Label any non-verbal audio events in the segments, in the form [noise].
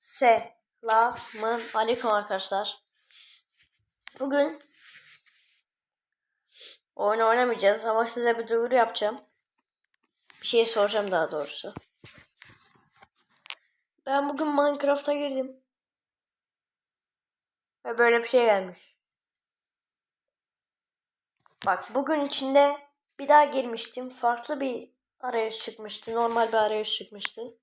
Selamın aleyküm arkadaşlar. Bugün oyun oynamayacağız ama size bir duyuru yapacağım. Bir şey soracağım daha doğrusu. Ben bugün Minecraft'a girdim. Ve böyle bir şey gelmiş. Bak bugün içinde bir daha girmiştim. Farklı bir arayüz çıkmıştı. Normal bir arayüz çıkmıştı.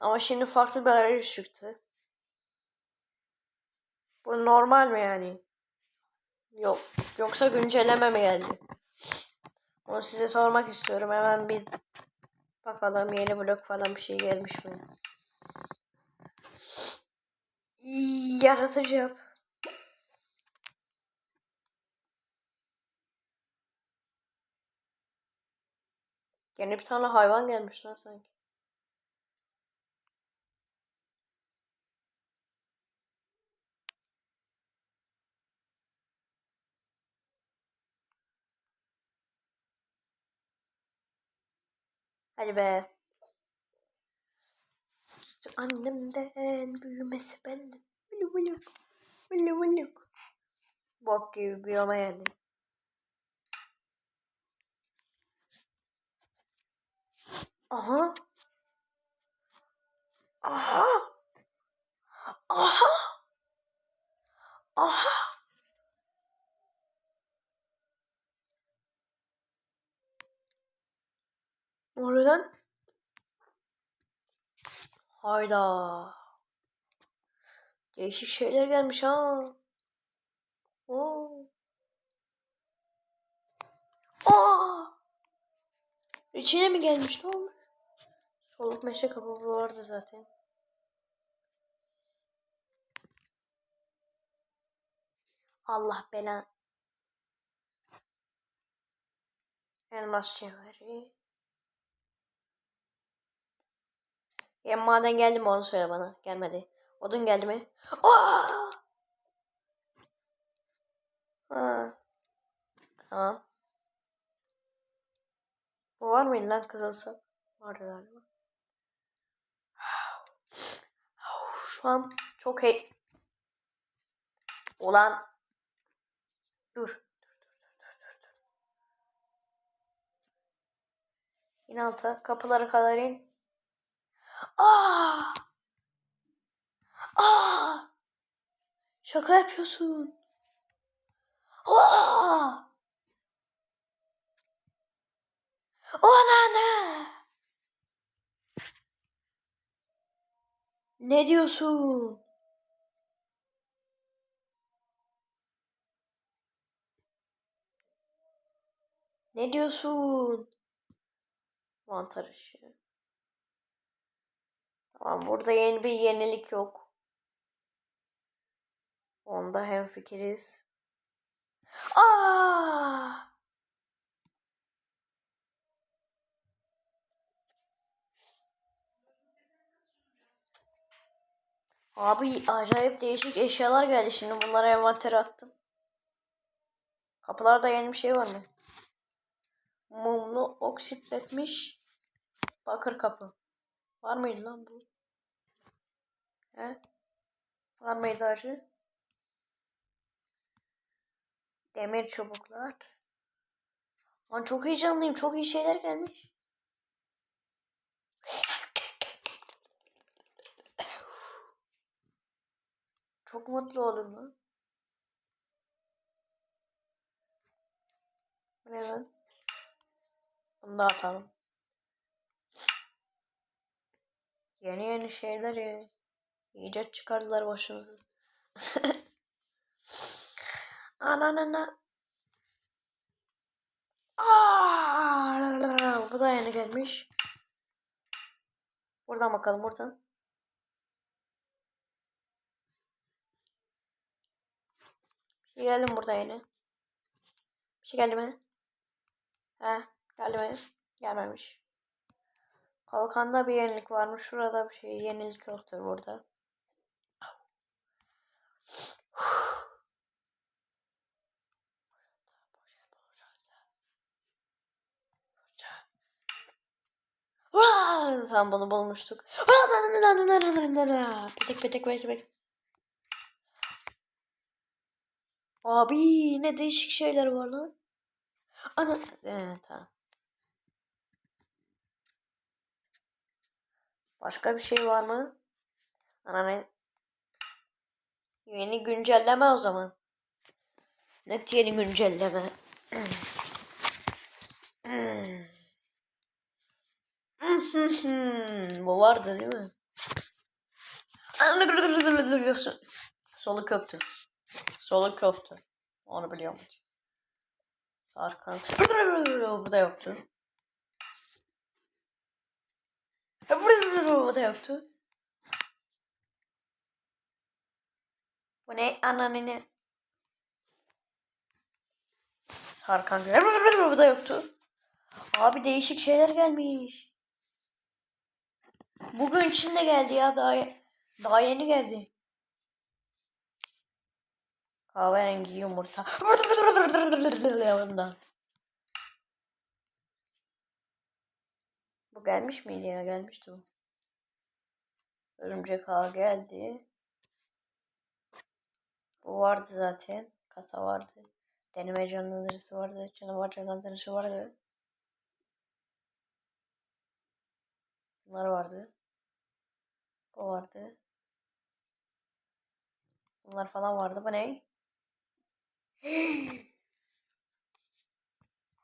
Ama şimdi farklı bir arayüz çıktı. Bu normal mi yani? Yok. Yoksa güncelleme mi geldi? Onu size sormak istiyorum. Hemen bir bakalım yeni blok falan bir şey gelmiş mi? Yaratıcı yap. Yeni bir tane hayvan gelmiş lan sanki. Hadi be. Annemden büyümesi benden. Vulu vulu. Vulu vulu. Bok gibi bir yoma geldi. Aha. Aha. Aha. Aha. Ne oluyor lan? Hayda. Değişik şeyler gelmiş ha. Oo. Aa! İçine mi gelmiş ne olmuş? Soluk meşe kabuğu vardı zaten. Allah belan. Elmas cevheri. Ya maden geldi mi onu söyle bana. Gelmedi. Odun geldi mi? Aa! Ha. Tamam. Bu var mıydı lan kızılsa? Vardı galiba. [sighs] Şu an çok hey. Ulan. Dur. İn alta. Kapılara kadar in. Aa! Aa! Şaka yapıyorsun. Aa! Ona ne? Ne diyorsun? Ne diyorsun? Mantar ışığı. Burada yeni bir yenilik yok. Onda hemfikiriz. Aa! Abi acayip değişik eşyalar geldi şimdi bunlara envantere attım. Kapılarda yeni bir şey var mı? Mumlu oksitletmiş bakır kapı. Var mıydı lan bu? He? Var mıydı acı? Demir çubuklar. Lan çok heyecanlıyım. Çok iyi şeyler gelmiş. Çok mutlu oldum lan. Bu ne lan? Bunu da atalım. Yeni yeni şeyler ya. İcat çıkardılar başımıza. [laughs] Ananana. Aa, bu da yeni gelmiş. Buradan bakalım buradan. Bir şey geldi mi burada yeni? Bir şey geldi mi? He, geldi mi? Gelmemiş. Kalkanda bir yenilik varmış. Şurada bir şey yenilik yoktur burada. Tamam bunu bulmuştuk. Petek petek petek petek. Abi ne değişik şeyler var lan. Ana. Ee, tamam. Başka bir şey var mı? Ana ne? Yeni güncelleme o zaman. Net yeni güncelleme. Bu vardı değil mi? Solu köktü. Solu köktü. Onu biliyorum. Sarkan. Bu da yoktu. Bu da yoktu. Bu ne? Ananı ne? Sarkan. Bu da yoktu. Abi değişik şeyler gelmiş. Bugün içinde geldi ya daha daha yeni geldi. Kahverengi yumurta. [laughs] Ondan. Bu gelmiş miydi ya? Gelmişti bu. Örümcek ağı geldi. Bu vardı zaten. Kasa vardı. Deneme canlandırısı vardı. Canavar canlandırısı vardı. Bunlar vardı. Bu vardı. Bunlar falan vardı. Bu ne? [gasps]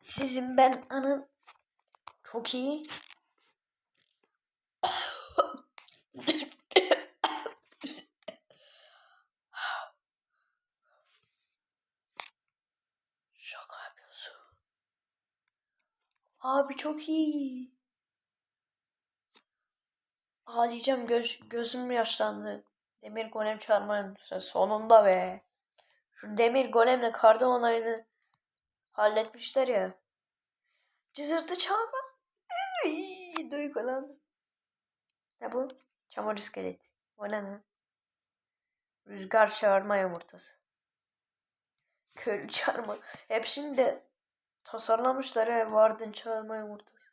Sizin ben anın çok iyi. [coughs] Şaka yapıyorsun. Abi çok iyi. Ağlayacağım göz, gözüm yaşlandı. Demir golem çağırmayın sonunda be. Şu demir golemle kardan olayını halletmişler ya. Cızırtı çağırma. Duygulandım. Ne bu? Çamur iskelet. O ne lan? Rüzgar çağırma yumurtası. Köylü çağırma. Hepsini de tasarlamışlar ya. Vardın çağırma yumurtası.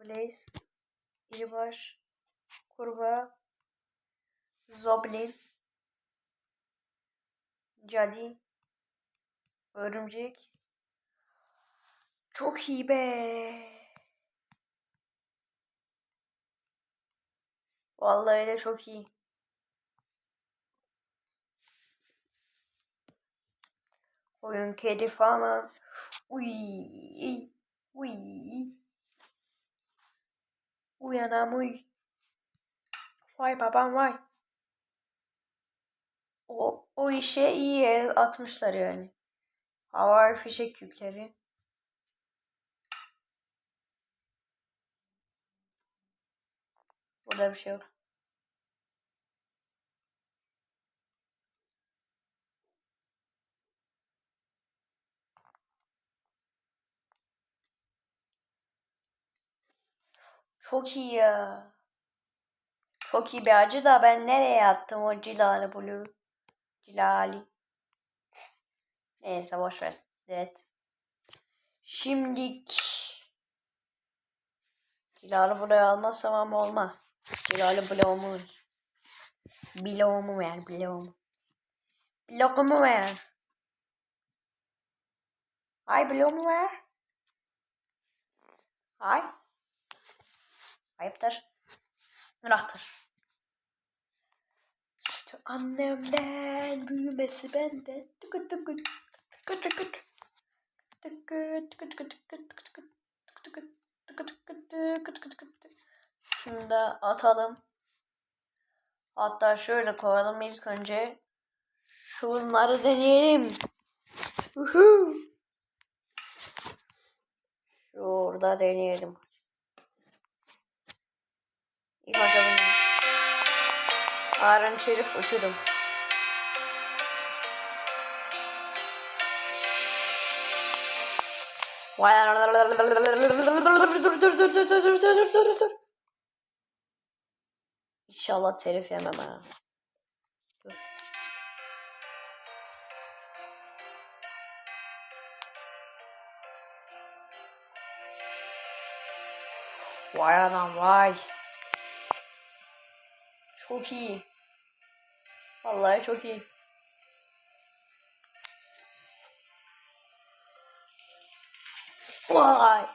Blaze. İribaş. Kurbağa. Zoblin. Cadi. Örümcek. Çok iyi be. Vallahi de çok iyi. Oyun kedi falan. Uy. Uy. Uyanam uy. Vay babam vay. O, o işe iyi el atmışlar yani. Havai fişek yükleri. Burada bir şey yok. Çok iyi ya. Çok iyi bir acı da ben nereye attım o cilalı blue? Cilali. Neyse boş ver. Evet. Şimdik. Cilalı buraya almazsam ama olmaz. Cilalı bloğumu ver. Bloğumu ver. Bloğumu. Bloğumu ver. Ay bloğumu ver. Ay. Ayıptır. Günahtır. Sütü annemden, büyümesi benden. Tıkır tıkır. Tıkır tıkır. Tıkır tıkır tıkır tıkır tıkır tıkır. Şunu da atalım. Hatta şöyle koyalım ilk önce. Şunları deneyelim. Şurada deneyelim. İlk önce bunu. Harun Şerif uçurum. Dur dur dur dur dur dur dur dur dur dur. İnşallah telif yemem ha. Vay adam vay. Çok iyi. Vallahi çok iyi. Vay.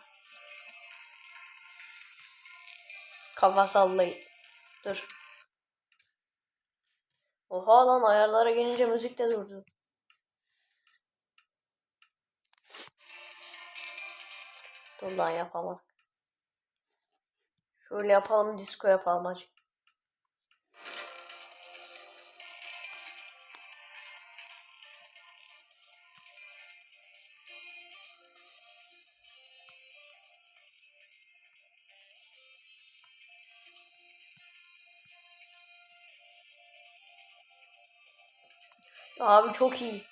Kafa sallayın. Dur. Oha lan ayarlara gelince müzik de durdu. Dur lan yapamadık. Şöyle yapalım disco yapalım acı. Abi çok iyi.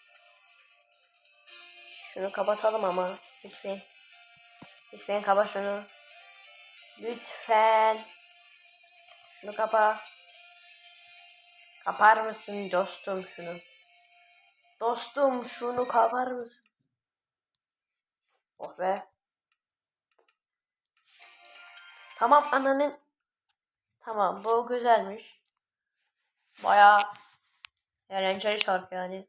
Şunu kapatalım ama lütfen. Lütfen kapa şunu. Lütfen. Şunu kapa. Kapar mısın dostum şunu? Dostum şunu kapar mısın? Oh be. Tamam ananın. Tamam bu güzelmiş. Bayağı eğlenceli şarkı yani.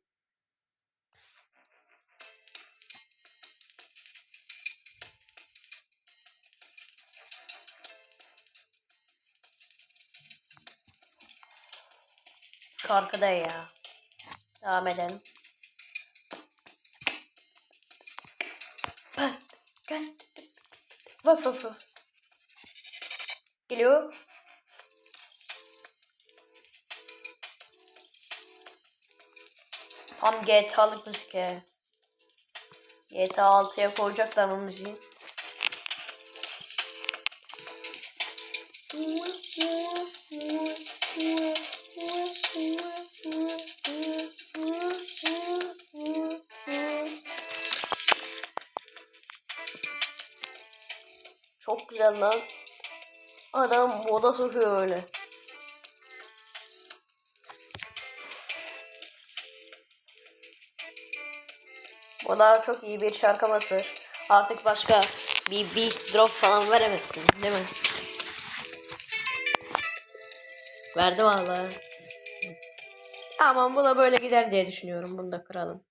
Şarkıda ya. Devam edelim. Geliyor. Tam GTA'lık müzik ya. GTA 6'ya koyacaklar bu müziği. Çok güzel lan. Adam moda sokuyor öyle. O da çok iyi bir şarkı basır. Artık başka bir beat drop falan veremezsin değil mi? Verdi vallahi. Tamam bu da böyle gider diye düşünüyorum. Bunu da kıralım.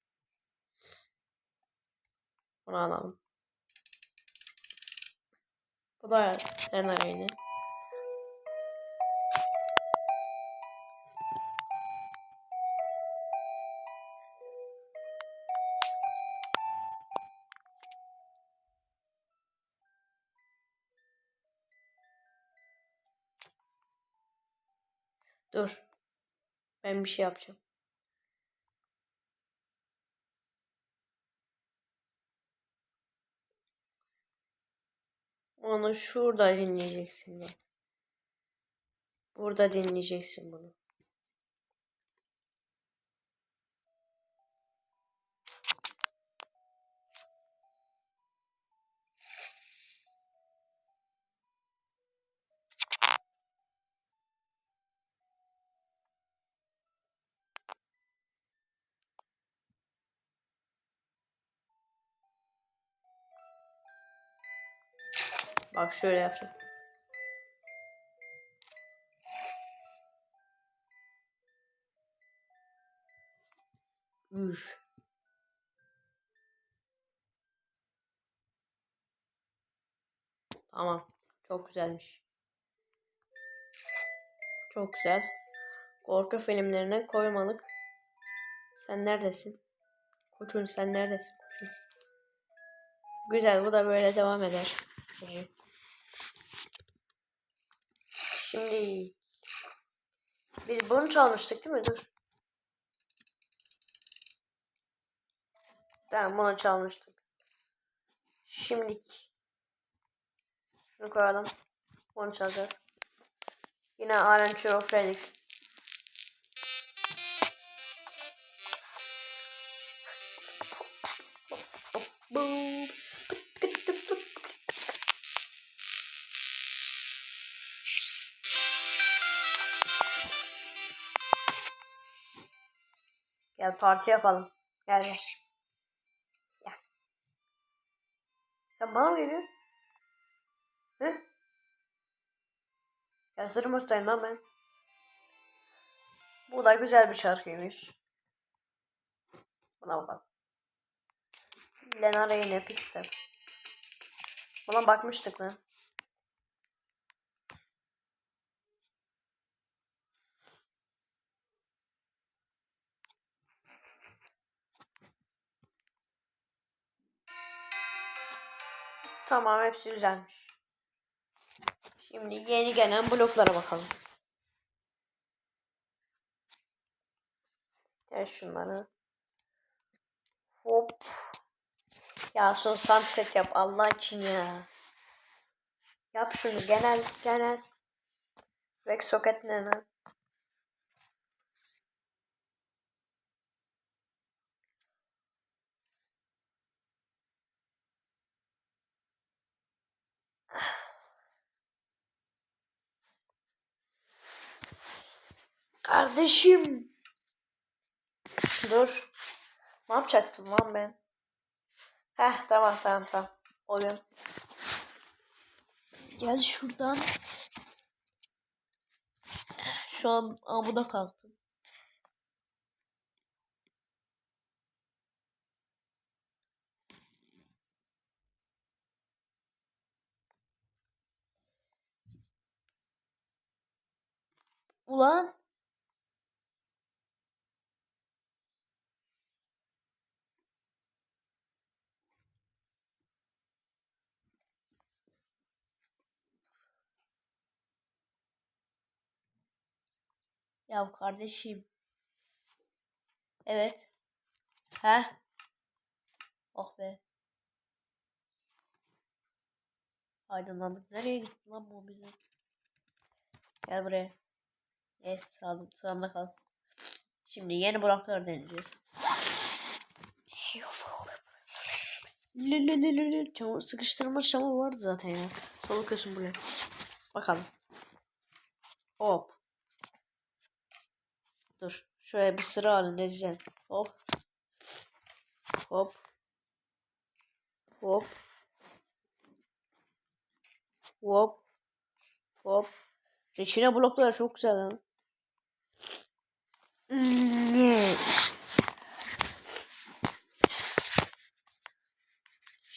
Bunu alalım. Bu da hemen aynı. Dur. Ben bir şey yapacağım. Onu şurada dinleyeceksin bak. Burada dinleyeceksin bunu. Bak şöyle yapacağım. Üf. Tamam. Çok güzelmiş. Çok güzel. Korku filmlerine koymalık. Sen neredesin? Koçun sen neredesin koçun? Güzel bu da böyle devam eder. Şimdi biz bunu çalmıştık değil mi? Dur. Tamam bunu çalmıştık. Şimdilik şunu koyalım. Bunu çalacağız. Yine Arrange of Relic. Gel parti yapalım. Gel gel. Gel. Sen bana mı geliyorsun? Hı? Yazırım mutluyum lan ben. Bu da güzel bir şarkıymış. Buna bakalım. Lena Reyne Pixter. Buna bakmıştık lan. Tamam hepsi güzelmiş. Şimdi yeni gelen bloklara bakalım. Gel şunları. Hop. Ya son sunset yap Allah için ya. Yap şunu genel genel. Rex soket ne lan? Kardeşim. Dur. Ne yapacaktım lan ben? Heh tamam tamam tamam. Oyun. Gel şuradan. Şu an amuda kalktım. Ulan. Ya kardeşim. Evet. He? Oh be. Aydınlandık. Nereye gitti lan bu bize? Gel buraya. Evet sağdım. Sağımda kal. Şimdi yeni bloklar deneyeceğiz. Çamur, sıkıştırma çamur vardı zaten ya. Solu kısım buraya. Bakalım. Hop. Dur. Şöyle bir sıra halinde düzen. Hop. Hop. Hop. Hop. Hop. Reçine blokları çok güzel lan.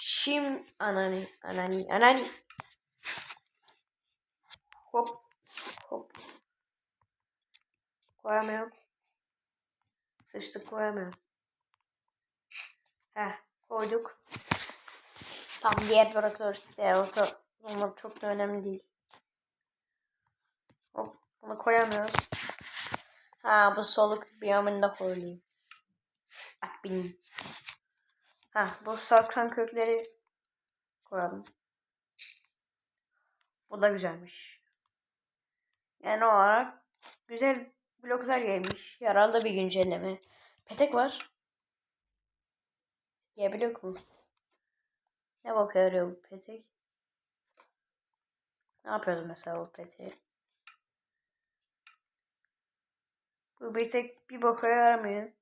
Şimdi anani anani anani. Hop. Koyamıyorum. Sıçtık koyamıyorum. Heh koyduk. Tam diğer bırakıyoruz. Diğer orta. Onlar çok da önemli değil. Hop. Bunu koyamıyoruz. Ha bu soluk bir yanında koyuyor. Bak benim. Ha bu sarkan kökleri koyalım. Bu da güzelmiş. Yani olarak güzel bloklar gelmiş. Yaralı bir güncelleme. Petek var. Ya blok mu? Ne bakıyor bu petek? Ne yapıyoruz mesela bu peteği? Bu bir tek bir boka yaramıyor.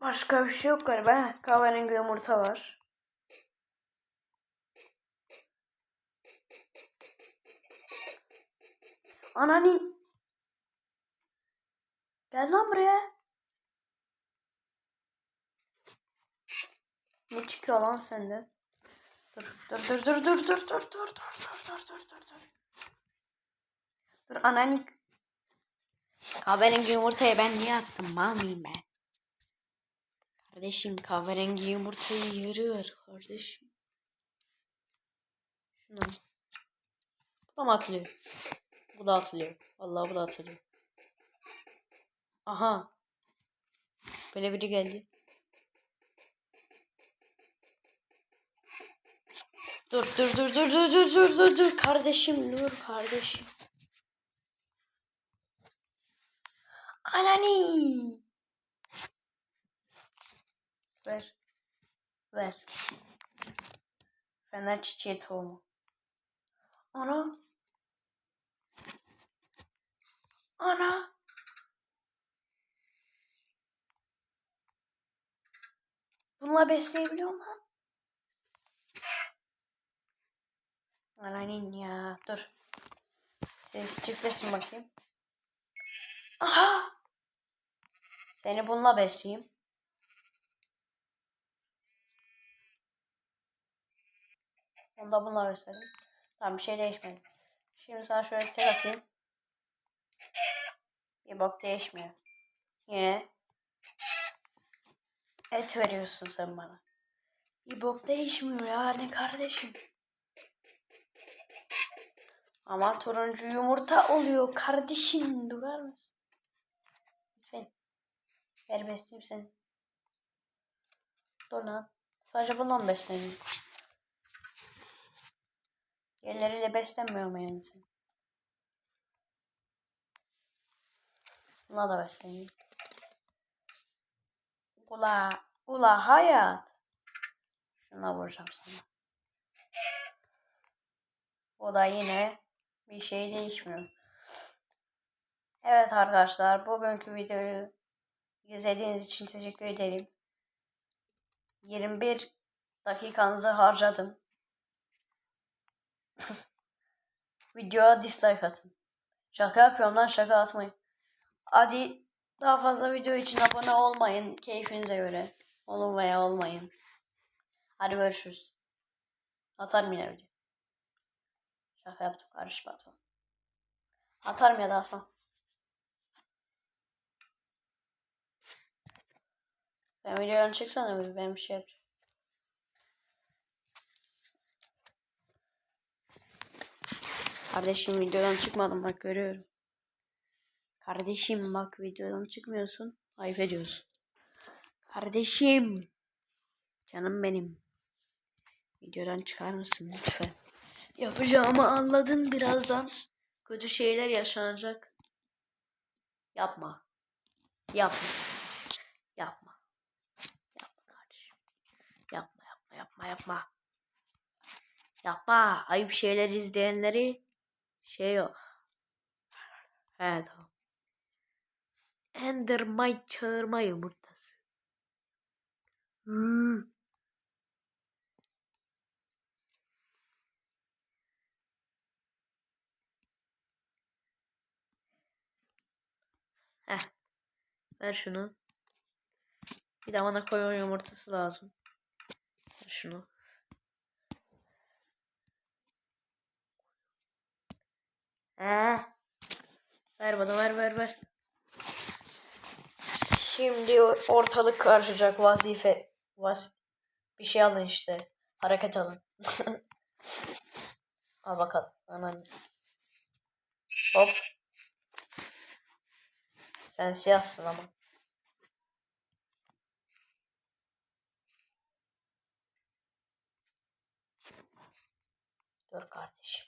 Başka bir şey yok galiba. Kahverengi yumurta var. Ananin. Gel lan buraya. Ne çıkıyor lan sende? Dur dur dur dur dur dur dur dur dur dur dur dur dur dur. Dur ananin. Kahverengi yumurtayı ben niye attım? Mal mıyım ben? Kardeşim kahverengi yumurtayı yarı ver kardeşim. Şunu. Bu da mı atılıyor? Bu da atılıyor. Vallahi bu da atılıyor. Aha. Böyle biri geldi. Dur dur dur dur dur dur dur dur dur kardeşim dur kardeşim. Anani. Ver. Ver. Fener çiçeği tohumu. Ana. Ana. Bununla besleyebiliyor lan. Ananin ya dur. Siz çiftlesin bakayım. Aha! Seni bununla besleyeyim. Onu da bununla besledim. Tamam bir şey değişmedi. Şimdi sana şöyle tek atayım. Bir bak değişmiyor. Yine et veriyorsun sen bana. Bir bok değişmiyor yani kardeşim. Ama turuncu yumurta oluyor kardeşim. Durar mısın? Lütfen. Ver besleyeyim seni. Dur lan. Sadece bundan besleniyorum. Diğerleriyle beslenmiyor mu yani sen? Buna da besleneyim. Ula, ula hayat. Şuna vuracağım sana. O da yine bir şey değişmiyor. Evet arkadaşlar bugünkü videoyu izlediğiniz için teşekkür ederim. 21 dakikanızı harcadım. [laughs] Videoya dislike atın. Şaka yapıyorum lan şaka atmayın. Hadi daha fazla video için abone olmayın. Keyfinize göre. Olun veya olmayın. Hadi görüşürüz. Atarım yine video. Şaka yaptım karışma atma. Atarım ya da atmam. Ben videodan çıksana ben bir şey yapacağım. Kardeşim videodan çıkmadım bak görüyorum. Kardeşim bak videodan çıkmıyorsun. Ayıp ediyorsun. Kardeşim. Canım benim. Videodan çıkar mısın lütfen? Yapacağımı anladın birazdan. Kötü şeyler yaşanacak. Yapma. Yapma. Yapma. Yapma kardeşim. Yapma yapma yapma yapma. Yapma. Ayıp şeyler izleyenleri şey. He tamam. Endermite çağırma yumurtası. Hmm. Heh. Ver şunu. Bir de bana koyun yumurtası lazım. Ver şunu. Heh. Ver bana ver ver ver. Şimdi ortalık karışacak vazife. Vaz bir şey alın işte. Hareket alın. [laughs] Al bakalım. Anan. Hop. Sen siyahsın ama. Dur kardeşim.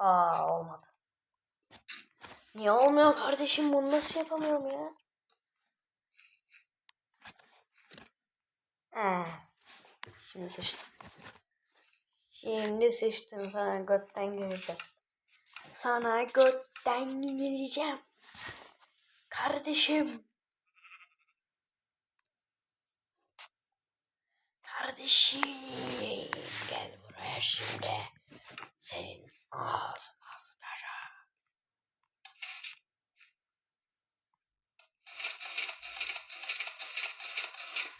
Aa olmadı. Niye olmuyor kardeşim? Bunu nasıl yapamıyorum ya? Ee, şimdi sıçtım. Şimdi sıçtım sana götten gireceğim. Sana götten gireceğim. Kardeşim. Kardeşim. Gel buraya şimdi. Senin ağzına sıçacağım.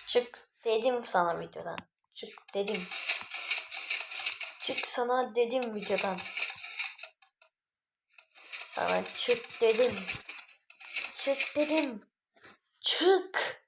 Çık dedim sana videodan. Çık dedim. Çık sana dedim videodan. Sana çık dedim. Çık dedim. Çık.